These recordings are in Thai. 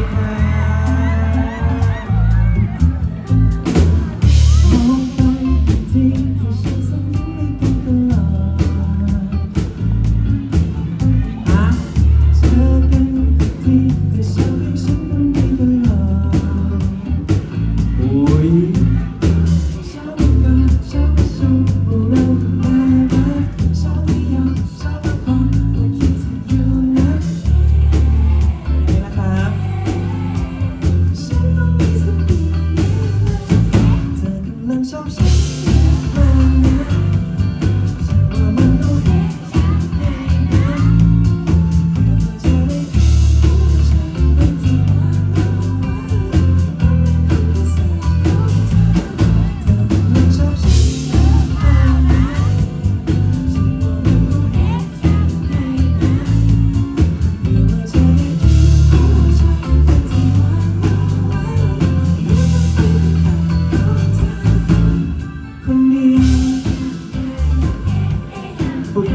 Amen.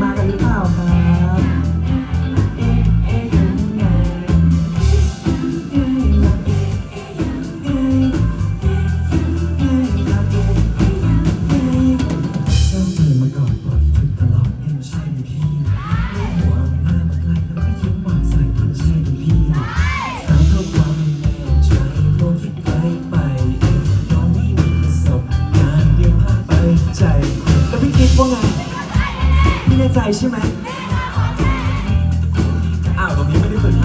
มากันหรือเปล่าครับเอ๊ะเอ๊ะยังไงเอ๊ะรักเอ๊ะเอ๊ะเอ๊ะรักเอ๊ะเอ๊ะชอบเธอมาก่อนปล่อยฝึกตลอดนี่มันใช่ไหมพี่หัวหน้ามาไกลแล้วก็ยิ้มหวานใส่มันใช่ไหมพี่สาวเท่าความไม่แน่ใจโลกที่ไกลไปน้องไม่มีประสบการณ์เดียวพลาดไปใจ แล้วพี่คิดว่าไง แน่ใจใช่ไหมอ้าวตรงนี้ไม่ได้ฝึก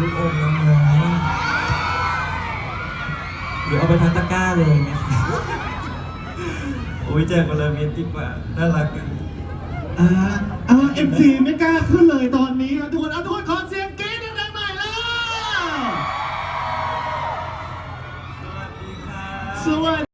ลูกอมแล้วนเดี๋ยวเอาไปทำตะกร้าเลยนะคะโอ้ยแจกมาเลยเม็ดดีกว่าน่ารักกัน อ่าอ่าเอ็มซีไม่กล้าขึ้นเลยตอนนี้ครับทุกคนเอาทุกคนขอเสียง